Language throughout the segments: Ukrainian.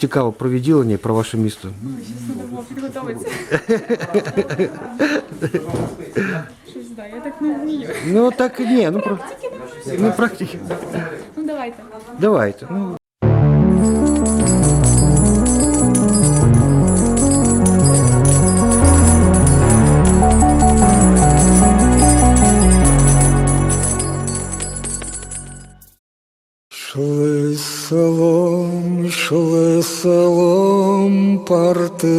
Цікаво про відділення і про ваше місто. Щось треба було підготуватися. Щось да, я так не вмію. Ну так ні, ну про ну, практики. Ну давайте. Давайте. Ну. Шли селом, йшли селом партизани,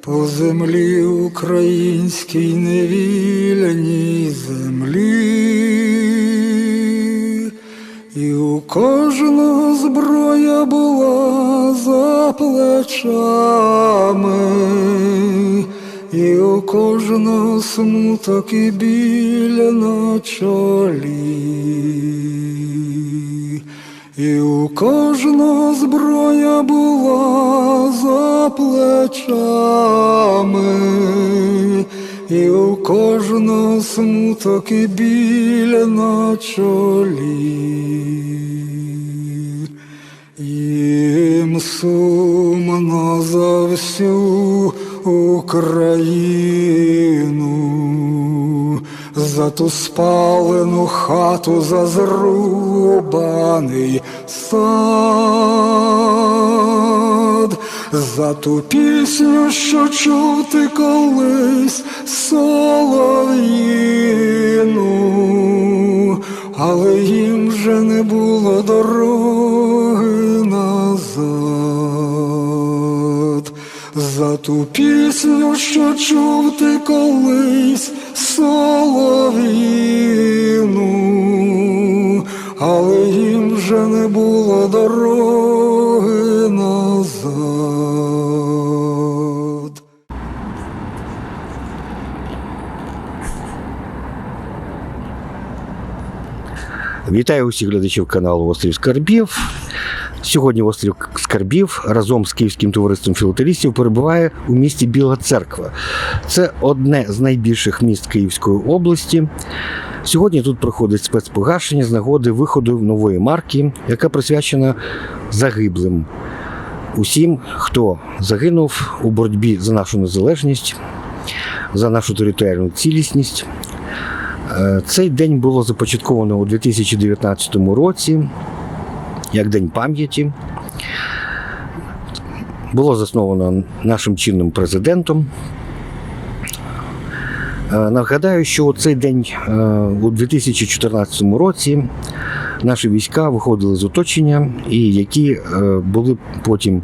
по землі українській невільній землі, і у кожного зброя була за плечами. І у кожного смуток і біль на чолі, і у кожного зброя була за плечами, і у кожного смуток і біль на чолі. Їм сумно за всю Україну, за ту спалену хату, за зрубаний сад, за ту пісню, що чув ти колись солов'їну, але їм вже не було дороги назад. За ту пісню, що чув ти колись солов'їну, але їм вже не було дороги назад. Вітаю усіх глядачів каналу Острів Скарбів. Сьогодні острів Скарбів разом з Київським товариством філателістів перебуває у місті Біла Церква. Це одне з найбільших міст Київської області. Сьогодні тут проходить спецпогашення з нагоди виходу нової марки, яка присвячена загиблим. Усім, хто загинув у боротьбі за нашу незалежність, за нашу територіальну цілісність. Е, Цей день було започатковано у 2019 році як День пам'яті. Було засновано нашим чинним президентом. Е, Нагадаю, що у цей день е, у 2014 році наші війська виходили з оточення, і які е, були потім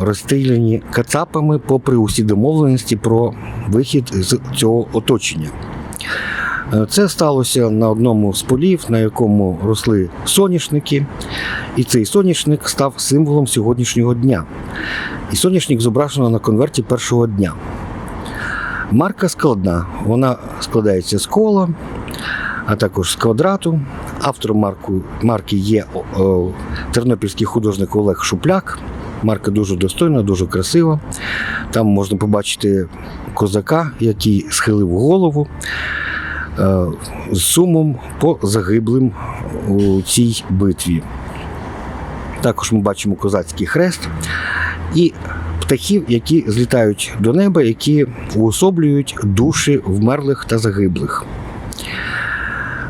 розстріляні кацапами попри усі домовленості про вихід з цього оточення. Це сталося на одному з полів, на якому росли соняшники, і цей соняшник став символом сьогоднішнього дня. І соняшник зображено на конверті першого дня. Марка складна, вона складається з кола, а також з квадрату. Автором марку, марки є о, о, тернопільський художник Олег Шупляк. Марка дуже достойна, дуже красива. Там можна побачити козака, який схилив голову з сумом по загиблим у цій битві. Також ми бачимо козацький хрест і птахів, які злітають до неба, які уособлюють душі вмерлих та загиблих.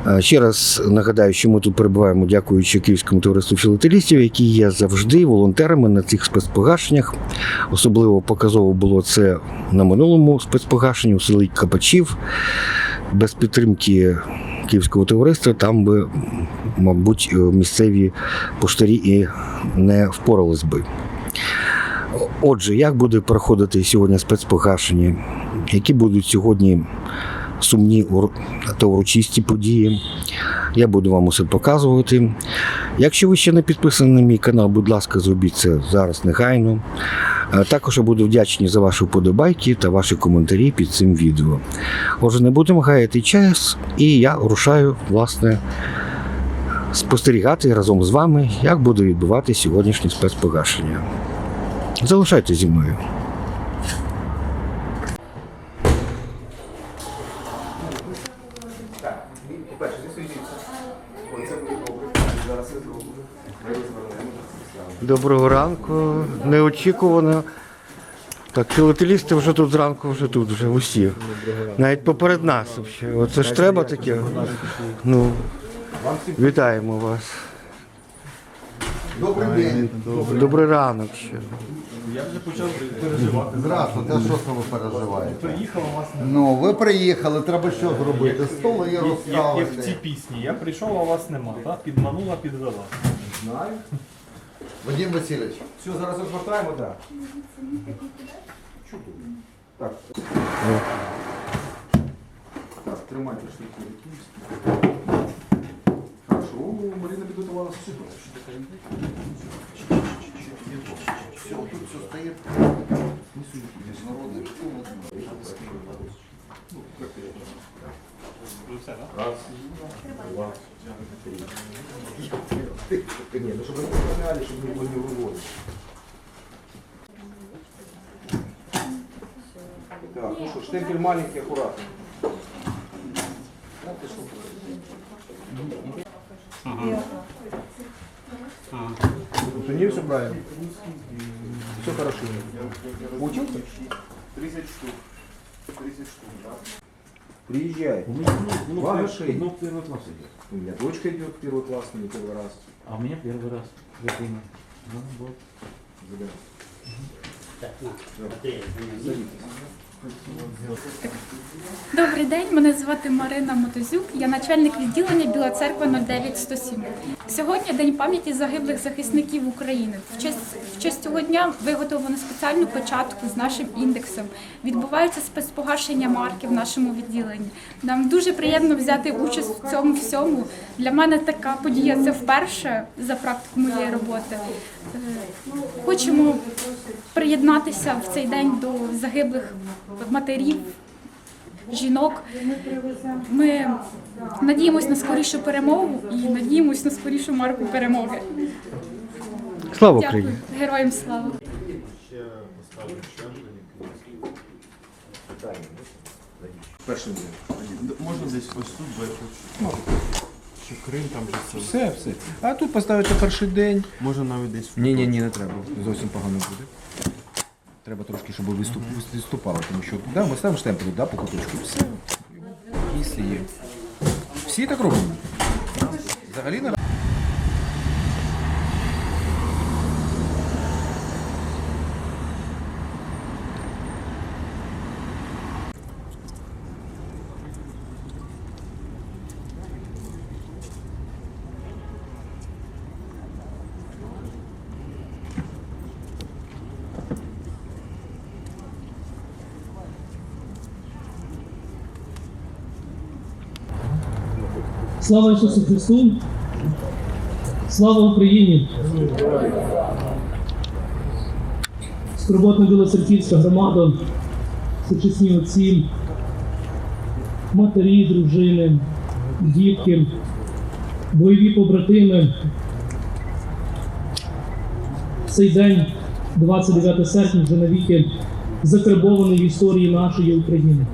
Е, Ще раз нагадаю, що ми тут перебуваємо, дякуючи Київському товариству філателістів, які є завжди волонтерами на цих спецпогашеннях. Особливо показово було це на минулому спецпогашенні у селі Капачів. Без підтримки Київського товариства там би, мабуть, е, місцеві поштарі і не впорались би. Отже, як буде проходити сьогодні спецпогашення? Які будуть сьогодні сумні та урочисті події? Я буду вам усе показувати. Якщо ви ще не підписані на мій канал, будь ласка, зробіть це зараз негайно. Е, Також я буду вдячний за ваші вподобайки та ваші коментарі під цим відео. Отже, не будемо гаяти час, і я рушаю, власне, спостерігати разом з вами, як буде відбувати сьогоднішнє спецпогашення. Залишайтеся зі мною. По-перше, зі свої Оце буде добре. Зараз я зроблю. Доброго ранку. Неочікувано. Так, філателісти вже тут зранку, вже тут, вже усі. Навіть поперед нас. Взагалі. Оце ж треба таке. Ну, вітаємо вас. Добрий день. Добрий ранок ще. Здравствуйте, а що це ви переживаєте? Приїхала вас. Ну, ви приїхали, треба що зробити? Столи є Як, як в цій розставити. пісні. Я прийшов, а вас нема, так? Підманула, підвела. Знаю. Вадим Васильович. Все, зараз розвертаємо, так. Так. Так, тримайте штуки якісь. Хорошо, О, Марина підготувала супер. Все, тут все стоїть. Міжнародний. Ні, ну щоб не поправляли, не виводити. Так, ну що, штемпель маленький, акуратний. Ну, не все правильно. Все хорошо. Учился? 30 штук. 30 штук, да. Приезжай. Ладно, шесть. Ну, первый класс идет. У меня дочка идет первый класс, не первый раз. А у меня первый раз. Я думаю. Ну, вот. Забирай. Добрий день, мене звати Марина Мотозюк. Я начальник відділення Біла Церква 09107. Сьогодні день пам'яті загиблих захисників України. В честь, в честь цього дня виготовлено спеціальну початку з нашим індексом. Відбувається спецпогашення марки в нашому відділенні. Нам дуже приємно взяти участь в цьому всьому. Для мене така подія це вперше за практику моєї роботи. Е, Хочемо приєднатися в цей день до загиблих матерів, жінок. Ми надіємось на скорішу перемогу і надіємось на скорішу марку перемоги. Слава Дякую, Україні! героям слава! Першим. Можна десь ось тут, бо я хочу. Чи Крим там же це. Все, все. А тут поставити перший день. Може навіть десь. Ні, ні, ні, не треба. Зовсім погано буде. Треба трошки, щоб виступ, виступало, тому що да, ми ставимо штемпель, да, по куточку. Все. Якщо є. Всі так роблять. Взагалі не Слава Ісусу Христу! Слава Україні! Скорботна Білоцерківська громада, сучасні отці, матері, дружини, дітки, бойові побратими. Цей день, 29 серпня, вже навіки закарбований в історії нашої України.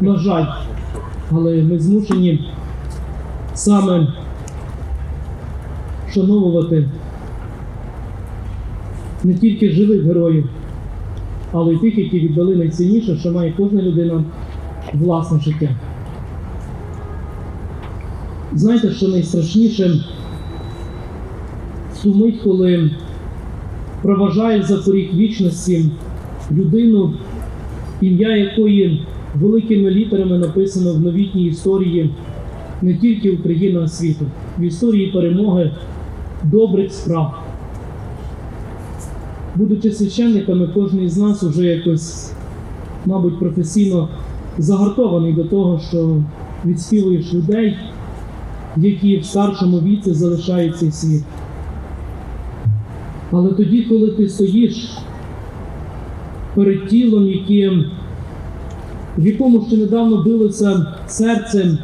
На жаль, але ми змушені саме вшановувати не тільки живих героїв, але й тих, які віддали найцінніше, що має кожна людина власне життя. Знаєте, що найстрашніше в ту мить, коли проважаєш за поріг вічності людину, ім'я якої великими літерами написано в новітній історії не тільки України, а світу, в історії перемоги добрих справ. Будучи священниками, кожен із нас уже якось, мабуть, професійно загартований до того, що відспівуєш людей, які в старшому віці залишають цей світ. Але тоді, коли ти стоїш перед тілом, яким, в якому ще недавно билося серцем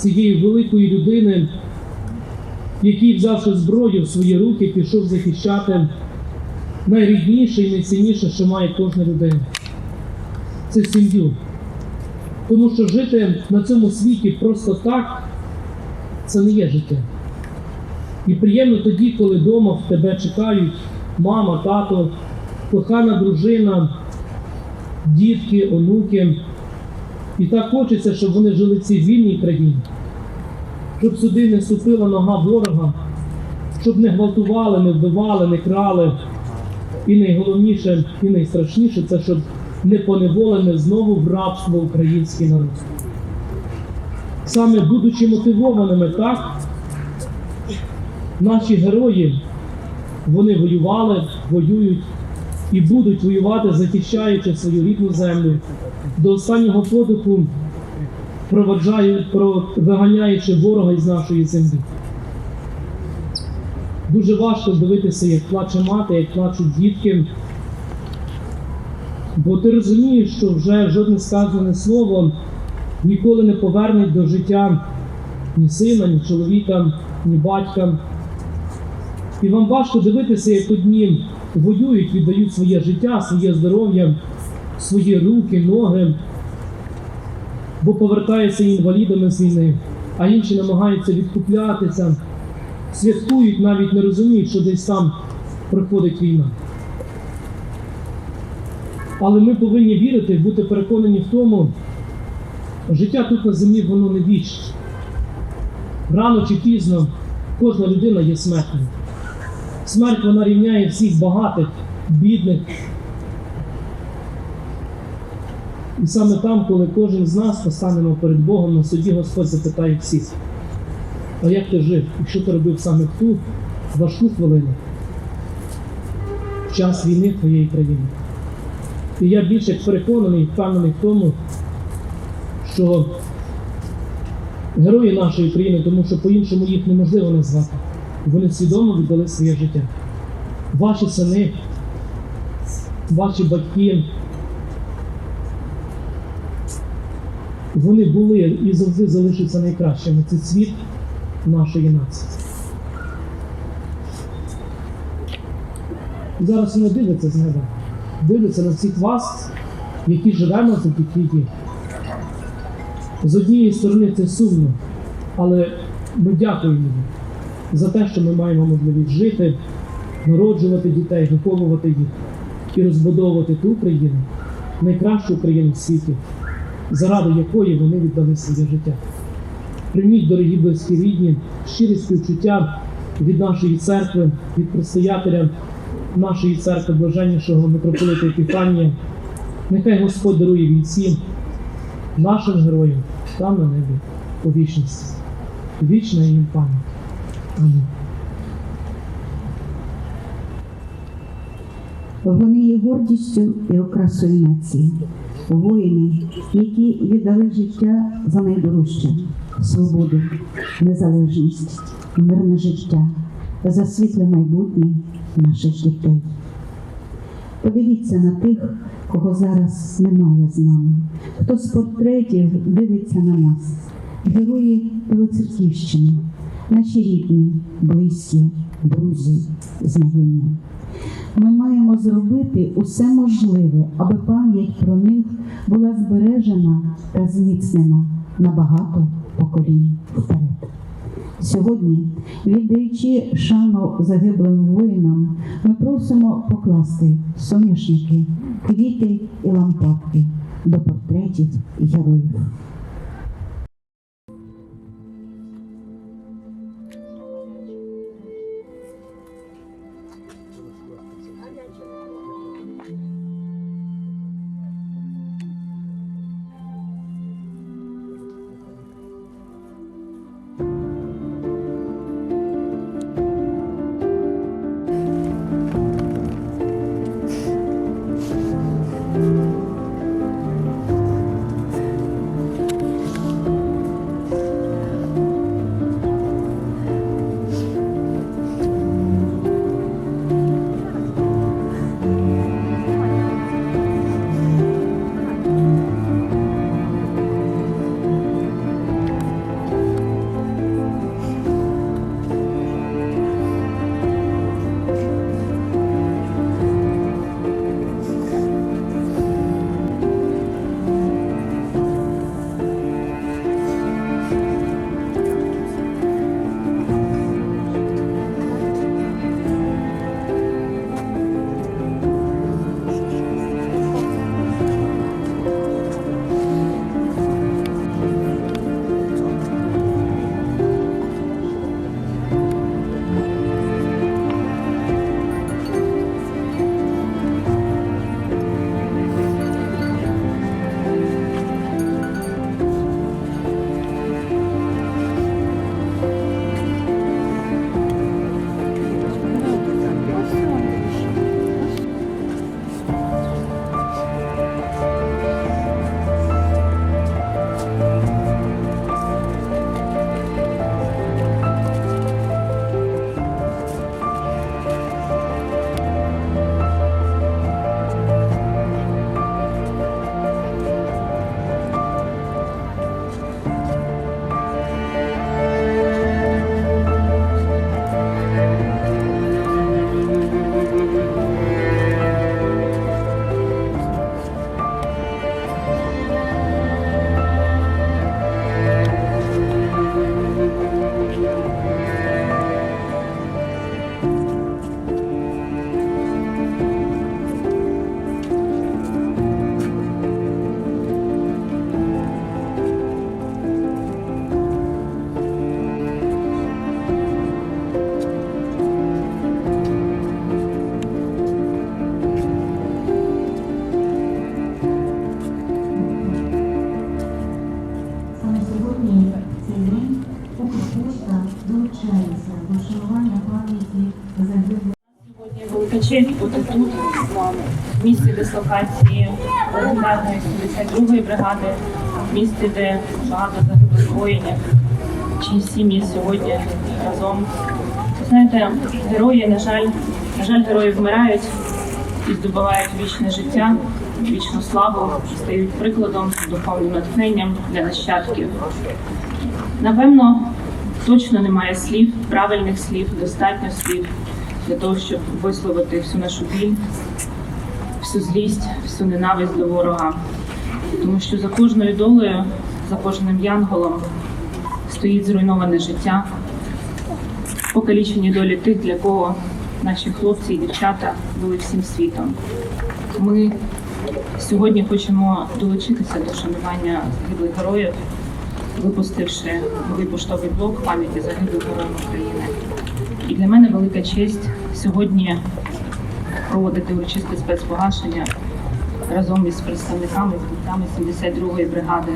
цієї великої людини, який, взявши зброю в свої руки, пішов захищати найрідніше і найцінніше, що має кожна людина. Це сім'ю. Тому що жити на цьому світі просто так це не є життя. І приємно тоді, коли вдома в тебе чекають мама, тато, кохана дружина, дітки, онуки. І так хочеться, щоб вони жили в цій вільній країні, щоб сюди не ступила нога ворога, щоб не гвалтували, не вбивали, не крали. І найголовніше, і найстрашніше це щоб не поневолене знову в рабство український народ. Саме будучи мотивованими так, наші герої вони воювали, воюють і будуть воювати, захищаючи свою рідну землю до останнього подиху, проводжають, виганяючи ворога із нашої землі. Дуже важко дивитися, як плаче мати, як плачуть дітки. Бо ти розумієш, що вже жодне сказане слово ніколи не поверне до життя ні сина, ні чоловіка, ні батька. І вам важко дивитися, як одні воюють, віддають своє життя, своє здоров'я, свої руки, ноги, бо повертаються інвалідами з війни, а інші намагаються відкуплятися, святкують, навіть не розуміють, що десь там проходить війна. Але ми повинні вірити, бути переконані в тому, життя тут на землі воно не вічне. Рано чи пізно кожна людина є смертною. Смерть вона рівняє всіх багатих, бідних. І саме там, коли кожен з нас постанемо перед Богом на суді, Господь запитає всіх, а як ти жив? І що ти робив саме в ту важку хвилину? В час війни твоєї країни. І я більш як переконаний, впевнений в тому, що герої нашої країни, тому що по-іншому їх неможливо назвати, вони свідомо віддали своє життя. Ваші сини, ваші батьки, вони були і завжди залишаться найкращими. Це цвіт нашої нації. Зараз вони дивляться з неба, дивляться на всіх вас, які живемо завдяки їм. З однієї сторони це сумно, але ми дякуємо їм за те, що ми маємо можливість жити, народжувати дітей, виховувати їх і розбудовувати ту країну, найкращу країну в світі, заради якої вони віддали своє життя. Прийміть, дорогі близькі рідні, щирі співчуття від нашої церкви, від предстоятеля нашої церкви, блаженнішого митрополита Епіфанія. Нехай Господь дарує вінці нашим героям там на небі у вічності. Вічна їм пам'ять. Амінь. Вони є гордістю і окрасою нації, воїни, які віддали життя за найдорожче свободу, незалежність, мирне життя, за світле майбутнє наших дітей. Подивіться на тих, кого зараз немає з нами, хто з портретів дивиться на нас, герої Білоцерківщини, наші рідні, близькі, друзі, знайомі. Ми маємо зробити усе можливе, аби пам'ять про них була збережена та зміцнена на багато поколінь вперед. Сьогодні, віддаючи шану загиблим воїнам, ми просимо покласти соняшники, квіти і лампадки до портретів героїв. Бути тут з в місті дислокації легендарної 72-ї бригади, в місті, де багато загиблих воїнів, чиї сім'ї сьогодні разом. Знаєте, герої, на жаль, на жаль, герої вмирають і здобувають вічне життя, вічну славу, стають прикладом, духовним натхненням для нащадків. Напевно, точно немає слів, правильних слів, достатньо слів для того, щоб висловити всю нашу біль, всю злість, всю ненависть до ворога. Тому що за кожною долею, за кожним янголом стоїть зруйноване життя, покалічені долі тих, для кого наші хлопці і дівчата були всім світом. Ми сьогодні хочемо долучитися до шанування загиблих героїв, випустивши новий поштовий блок пам'яті загиблих героїв України. І для мене велика честь сьогодні проводити урочисте спецпогашення разом із представниками бійцями 72-ї бригади,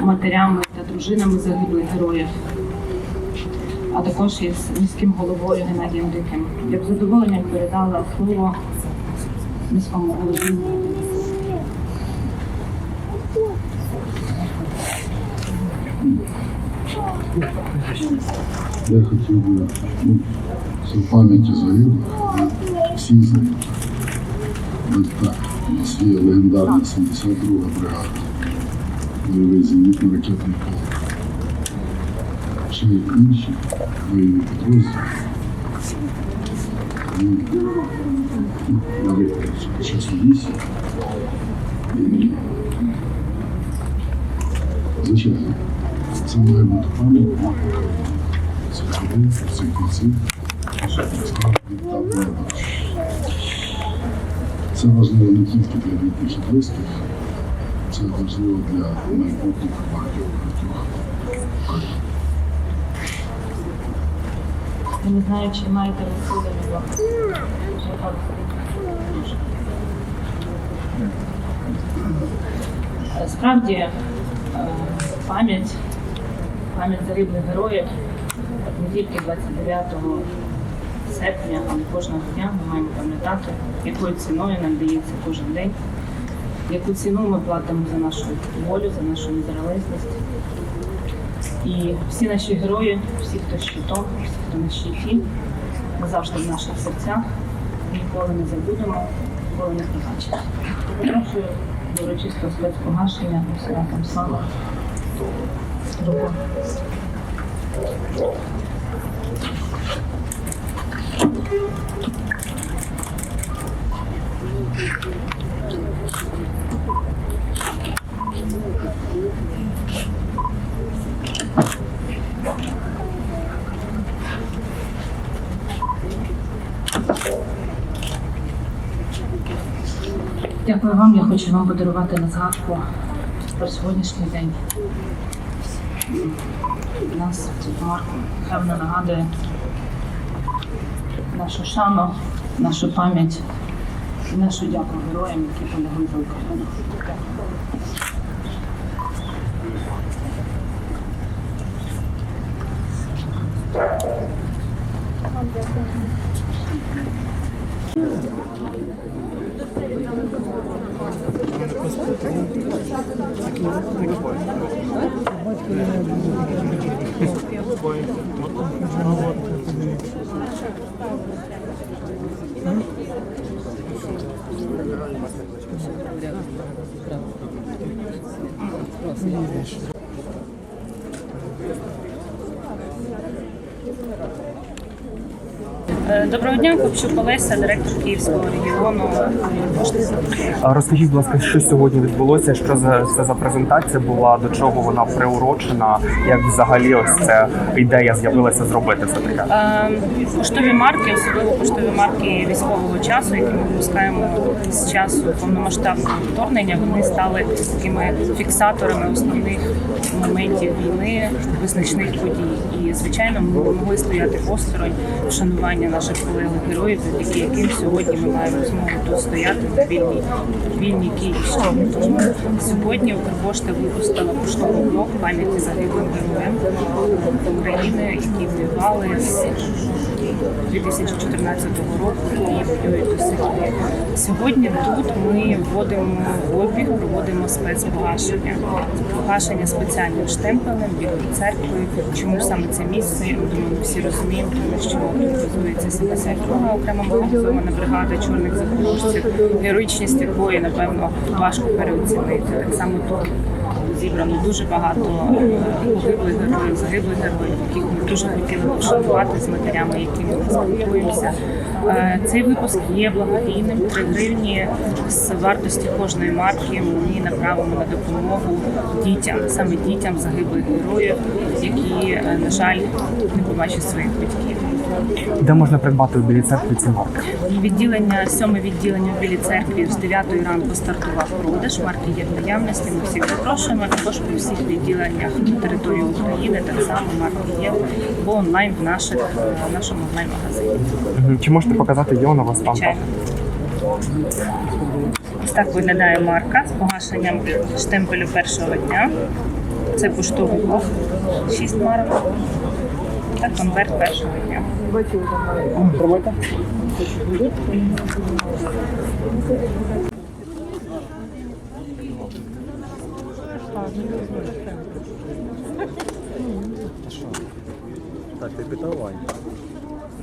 матерями та дружинами загиблих героїв, а також із міським головою Геннадієм Диким. Я б з задоволенням передала слово міському голові. Я хотів би ну, в пам'яті загиблих всі загиблих. Ось так. У нас є легендарна 72 бригада. Бойовий зенітно-ракетний полк. Ще є інші воєнні підрозділи. Ну, ну, Наприклад, часу місії. І, звичайно, це має бути пам'ять Це важливо не тільки для рідних і близьких, це важливо для майбутніх багатьох багатьох. Я не знаю, чи маєте ви сили від вас. Е, Справді е, пам'ять, пам'ять загиблих героїв Не тільки 29 серпня, але кожного дня ми маємо пам'ятати, якою ціною нам дається кожен день, яку ціну ми платимо за нашу волю, за нашу незалежність. І всі наші герої, всі, хто щитом, всі, хто на щиті, назавжди в наших серцях. Ніколи не забудемо, ніколи не побачимо. Запрошую до урочистого спецпогашення святом слава. Руку. Дякую вам. Я хочу вам подарувати на згадку про сьогоднішній день. Нас цю марку певно нагадує нашу шану, нашу пам'ять нашу дяку героям, які полягли за Україну. Е, Доброго дня, Копчук Олеся, директор Київського регіону. А Розкажіть, будь ласка, що сьогодні відбулося? Що за це за презентація була? До чого вона приурочена? Як взагалі ось ця ідея з'явилася зробити все таке? Е, Поштові марки, особливо поштові марки військового часу, які ми випускаємо з часу повномасштабного вторгнення, вони стали такими фіксаторами основних моментів війни, визначних подій. І звичайно, ми могли стояти осторонь вшанування наших полеглих героїв, завдяки яким сьогодні ми маємо змогу тут стояти в вільній вільній Київщині. Тому сьогодні Укрпошта випустила поштовий блок пам'яті загиблим героям України, які воювали з 2014 року і до сих пір. Сьогодні тут ми вводимо в обіг, проводимо спецпогашення. Погашення спеціальним штемпелем білою церквою. Чому саме це місце? Я думаю, ми всі розуміємо, тому що базується 72 окрема мобілізована бригада чорних запорожців, героїчність якої, напевно, важко переоцінити. Так само тут зібрано дуже багато е, погиблих героїв, загиблих героїв, яких ми дуже хотіли пошанувати з матерями, якими ми спілкуємося. Е, Цей випуск є благодійним. 3 гривні з вартості кожної марки ми направимо на допомогу дітям, саме дітям загиблих героїв, які, е, на жаль, не побачать своїх батьків. Де можна придбати у білій церкві ці марки? Відділення, сьоме відділення в Білій церкві з 9 ранку стартував продаж. Марки є в наявності. Ми всіх запрошуємо. Також по всіх відділеннях на території України так само марки є або онлайн в наших в нашому онлайн-магазині. Мгм. Чи можете показати є у вас там? Звичайно. Ось так виглядає марка з погашенням штемпелю першого дня. Це поштовий блок, 6 марок. Та конверт першого дня. Так, ти питав Вань?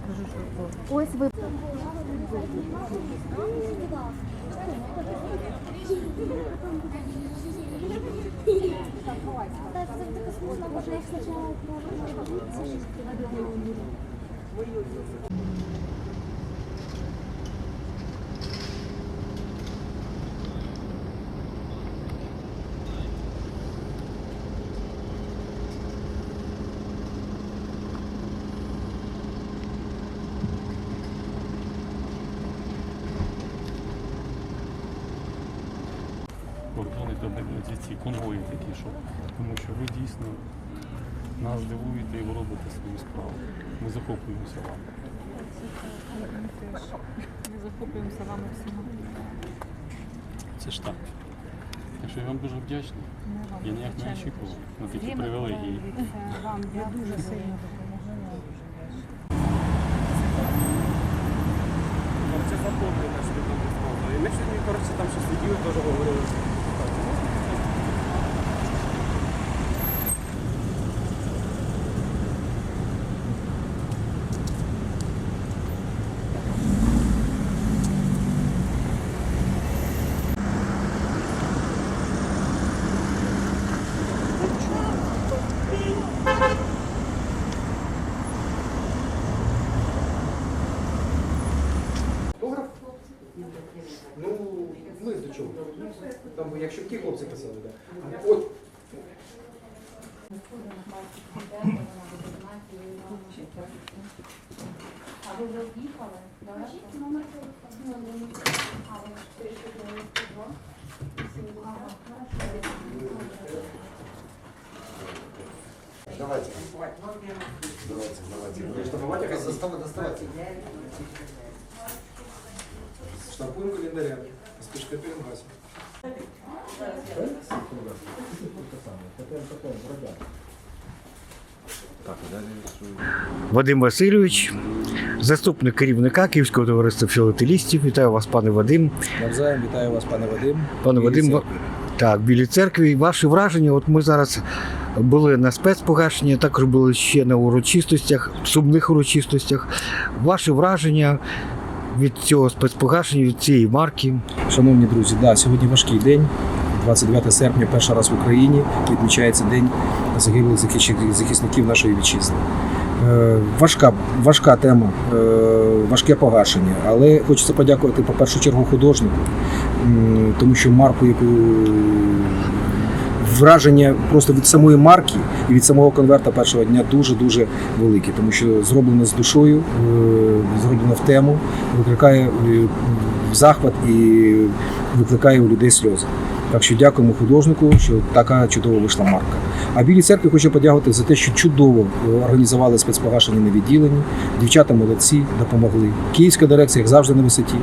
воно не Ось ви. Так, це таке смутно, може я спочатку кордони до ці конвої такі, що тому що ви дійсно нас дивуєте і ви робите свою справу. Ми захоплюємося вами. Ми захоплюємося вами всіма. Це ж так. Так що я вам дуже вдячний. Я ніяк не очікував на такі привілегії. Вам я дуже сильно допомогла. Коротше, запомнили наш І ми сьогодні, коротше, там ще сиділи, теж говорили. Ну, ми до чого? Там, якщо ті хлопці писали, так. От. А ви вже об'їхали? Кажіть номер телефону. А, ви 492. Ага, хорошо. Давайте. Давайте, давайте. Штамповать, застава доставайте. Штампуємо календаря. Спішка перегасимо. Вадим Васильович, заступник керівника Київського товариства філателістів. Вітаю вас, пане Вадим. Навзаєм вітаю вас, пане Вадим. Пане Білій Вадим, церкві. так, в Білій церкві. Ваші враження? От ми зараз були на спецпогашенні, також були ще на урочистостях, сумних урочистостях. Ваші враження від цього спецпогашення, від цієї марки? Шановні друзі, да, сьогодні важкий день. 29 серпня, перший раз в Україні відмічається День загиблих захисників нашої вітчизни. Е, Важка, важка тема, е, важке погашення, але хочеться подякувати по першу чергу художнику, тому що марку, яку враження просто від самої марки і від самого конверта першого дня дуже дуже велике, тому що зроблено з душою, е, зроблено в тему, викликає е, захват і викликає у людей сльози. Так що дякуємо художнику, що така чудова вийшла марка. А білій церкві хочу подякувати за те, що чудово е, організували спецпогашення на відділенні. Дівчата молодці, допомогли. Київська дирекція, як завжди, на висоті.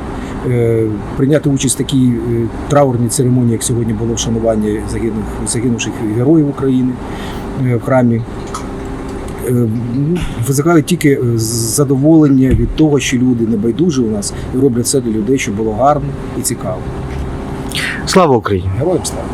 Е, Прийняти участь в такій траурній церемонії, як сьогодні було вшанування загинув, загинувших героїв України в храмі. Е, Викликають тільки е, задоволення від того, що люди не байдужі у нас і роблять все для людей, щоб було гарно і цікаво. Слава Україні! Героям слава!